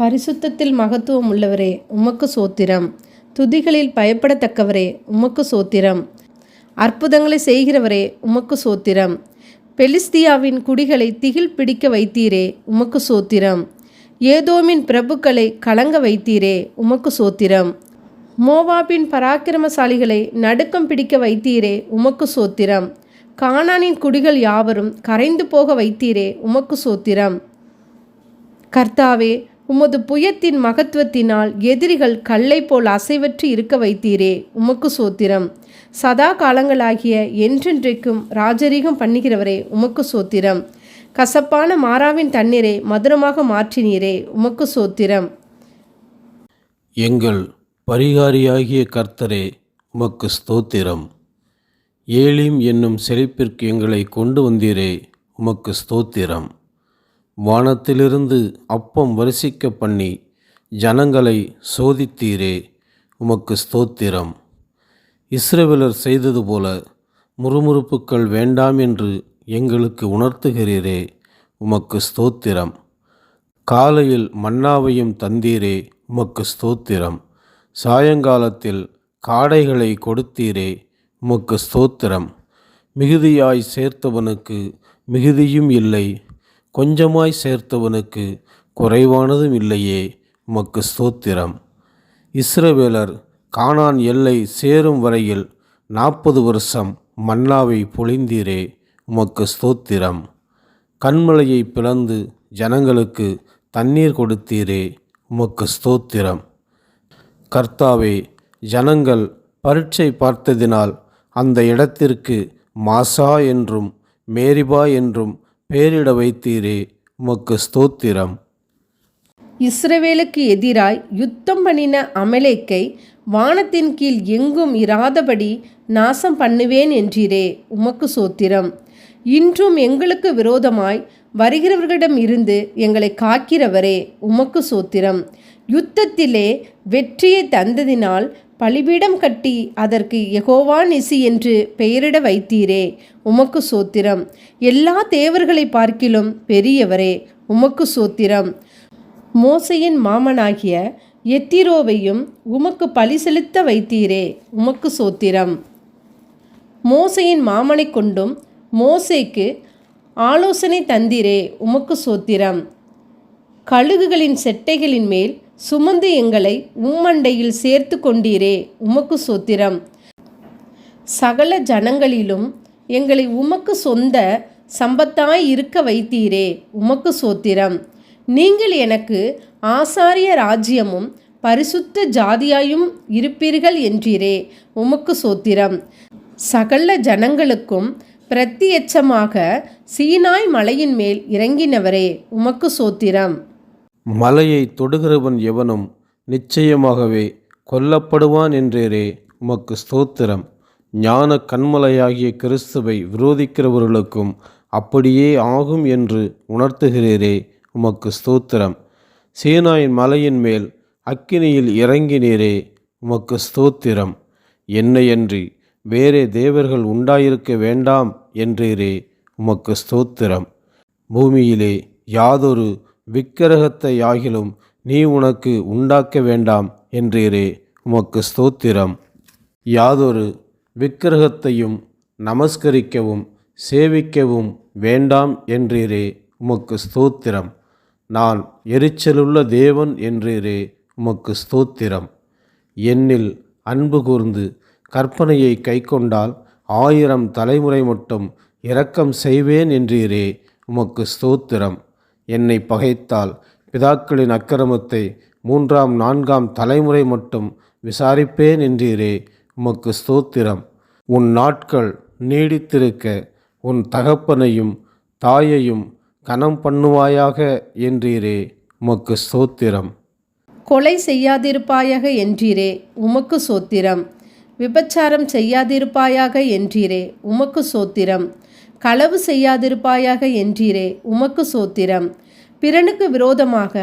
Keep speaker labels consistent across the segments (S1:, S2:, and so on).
S1: பரிசுத்தத்தில் மகத்துவம் உள்ளவரே உமக்கு சோத்திரம். துதிகளில் பயப்படத்தக்கவரே உமக்கு சோத்திரம். அற்புதங்களை செய்கிறவரே உமக்கு சோத்திரம். பெலிஸ்தியாவின் குடிகளை திகில் பிடிக்க வைத்தீரே உமக்கு சோத்திரம். ஏதோமின் பிரபுக்களை கலங்க வைத்தீரே உமக்கு சோத்திரம். மோவாபின் பராக்கிரமசாலிகளை நடுக்கம் பிடிக்க வைத்தீரே உமக்கு சோத்திரம். கானானின் குடிகள் யாவரும் கரைந்து போக வைத்தீரே உமக்கு சோத்திரம். கர்த்தாவே உமது புயத்தின் மகத்துவத்தினால் எதிரிகள் கல்லை போல் அசைவற்று இருக்க வைத்தீரே உமக்கு சோத்திரம். சதா காலங்களாகிய என்றென்றைக்கும் ராஜரீகம் பண்ணுகிறவரே உமக்கு சோத்திரம். கசப்பான மாறாவின் தண்ணீரை மதுரமாக மாற்றினீரே உமக்கு சோத்திரம்.
S2: எங்கள் பரிகாரியாகிய கர்த்தரே உமக்கு ஸ்தோத்திரம். ஏலிம் என்னும் செழிப்பிற்கு எங்களை கொண்டு வந்தீரே உமக்கு ஸ்தோத்திரம். வானத்திலிருந்து அப்பம் வரிசிக்க பண்ணி ஜனங்களை சோதித்தீரே உமக்கு ஸ்தோத்திரம். இஸ்ரவேலர் செய்தது போல முறுமுறுப்புக்கள் வேண்டாம் என்று எங்களுக்கு உணர்த்துகிறீரே உமக்கு ஸ்தோத்திரம். காலையில் மன்னாவையும் தந்தீரே உமக்கு ஸ்தோத்திரம். சாயங்காலத்தில் காடைகளை கொடுத்தீரே உமக்கு ஸ்தோத்திரம். மிகுதியாய் சேர்த்தவனுக்கு மிகுதியும் இல்லை கொஞ்சமாய் சேர்த்தவனுக்கு குறைவானதும் இல்லையே உமக்கு ஸ்தோத்திரம். இஸ்ரவேலர் கானான் எல்லை சேரும் வரையில் நாற்பது வருஷம் மன்னாவை பொழிந்தீரே உமக்கு ஸ்தோத்திரம். கண்மலையை பிளந்து ஜனங்களுக்கு தண்ணீர் கொடுத்தீரே உமக்கு ஸ்தோத்திரம். கர்த்தாவே ஜனங்கள் பரீட்சை பார்த்ததினால் அந்த இடத்திற்கு மாசா என்றும் மேரிபா என்றும் பெயரிட வைத்தீரே உமக்கு ஸ்தோத்திரம்.
S1: இஸ்ரவேலுக்கு எதிராய் யுத்தம் பண்ணின அமலேக்கை வானத்தின் கீழ் எங்கும் இராதபடி நாசம் பண்ணுவேன் என்றீரே உமக்கு சோத்திரம் இன்றும் எங்களுக்கு விரோதமாய் வருகிறவர்களிடம் இருந்து எங்களை காக்கிறவரே உமக்கு சோத்திரம் யுத்தத்திலே வெற்றியை தந்ததினால் பலிபீடம் கட்டி அதற்கு எகோவா நிசி என்று பெயரிட வைத்தீரே உமக்கு சோத்திரம். எல்லா தேவர்களை பார்க்கிலும் பெரியவரே உமக்கு சோத்திரம். மோசையின் மாமனாகிய எத்திரோவையும் உமக்கு பலி செலுத்த வைத்தீரே உமக்கு சோத்திரம். மோசையின் மாமனை கொண்டும் மோசைக்கு ஆலோசனை தந்தீரே உமக்கு சோத்திரம். கழுகுகளின் செட்டைகளின் மேல் சுமந்து எங்களை உம்மண்டையில் சேர்த்து கொண்டீரே உமக்கு சோத்திரம். சகல ஜனங்களிலும் எங்களை உமக்கு சொந்த சம்பத்தாய் இருக்க வைத்தீரே உமக்கு சோத்திரம். நீங்கள் எனக்கு ஆசாரிய ராஜ்யமும் பரிசுத்த ஜாதியாயும் இருப்பீர்கள் என்றீரே உமக்கு சோத்திரம். சகல ஜனங்களுக்கும் பிரத்தியட்சமாக சீனாய் மலையின் மேல் இறங்கினவரே உமக்கு சோத்திரம்.
S2: மலையை தொடுகிறவன் எவனும் நிச்சயமாகவே கொல்லப்படுவான் என்றேரே உமக்கு ஸ்தோத்திரம். ஞான கண்மலையாகிய கிறிஸ்துவை விரோதிக்கிறவர்களுக்கும் அப்படியே ஆகும் என்று உணர்த்துகிறீரே. உமக்கு ஸ்தோத்திரம். சீனாயின் மலையின் மேல் அக்கினியில் இறங்கினீரே. உமக்கு ஸ்தோத்திரம். என்னையன்றி வேறே தேவர்கள் உண்டாயிருக்க வேண்டாம் என்றீரே. உமக்கு ஸ்தோத்திரம். பூமியிலே யாதொரு விக்கிரகத்தை ஆகிலும் நீ உனக்கு உண்டாக்க வேண்டாம் என்றீரே. உமக்கு ஸ்தோத்திரம். யாதொரு விக்கிரகத்தையும் நமஸ்கரிக்கவும் சேவிக்கவும் வேண்டாம் என்றீரே. உமக்கு ஸ்தோத்திரம். நான் எரிச்சலுள்ள தேவன் என்றீரே. உமக்கு ஸ்தோத்திரம். என்னில் அன்பு கூர்ந்து கற்பனையை கைக்கொண்டால் ஆயிரம் தலைமுறை மட்டும் இரக்கம் செய்வேன் என்றீரே. உமக்கு ஸ்தோத்திரம். என்னை பகைத்தால் பிதாக்களின் அக்கிரமத்தை மூன்றாம் நான்காம் தலைமுறை மட்டும் விசாரிப்பேன் என்றீரே. உமக்கு ஸ்தோத்திரம். உன் நாட்கள் நீடித்திருக்க உன் தகப்பனையும் தாயையும் கனம் பண்ணுவாயாக என்றீரே. உமக்கு ஸ்தோத்திரம்.
S1: கொலை செய்யாதிருப்பாயாக என்றீரே. உமக்கு சோத்திரம் விபச்சாரம் செய்யாதிருப்பாயாக என்றீரே. உமக்கு சோத்திரம் களவு செய்யாதிருப்பாயாக என்றீரே உமக்கு சோத்திரம். பிறனுக்கு விரோதமாக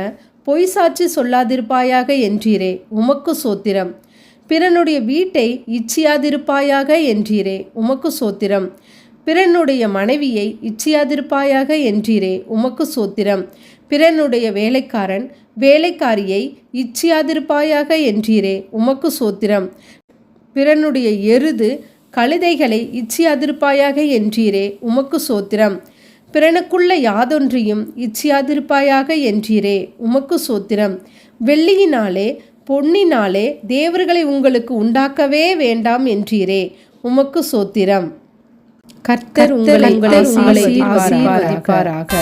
S1: பொய் சாட்சி சொல்லாதிருப்பாயாக என்றீரே உமக்கு சோத்திரம். பிறனுடைய வீட்டை இச்சியாதிருப்பாயாக என்றீரே உமக்கு சோத்திரம். பிறனுடைய மனைவியை இச்சியாதிருப்பாயாக என்றீரே உமக்கு சோத்திரம். பிறனுடைய வேலைக்காரன் வேலைக்காரியை இச்சியாதிருப்பாயாக என்றீரே உமக்கு சோத்திரம். பிறனுடைய எருது கழுதைகளை இச்சியாதிருப்பாயாக என்றீரே உமக்கு சோத்திரம். பிறனுக்குள்ள யாதொன்றையும் இச்சியாதிருப்பாயாக என்றீரே உமக்கு சோத்திரம். வெள்ளியினாலே பொன்னினாலே தேவர்களை உங்களுக்கு உண்டாக்கவே வேண்டாம் என்றீரே உமக்கு சோத்திரம். கர்த்தர் உங்களை ஆசீர்வதிப்பாராக.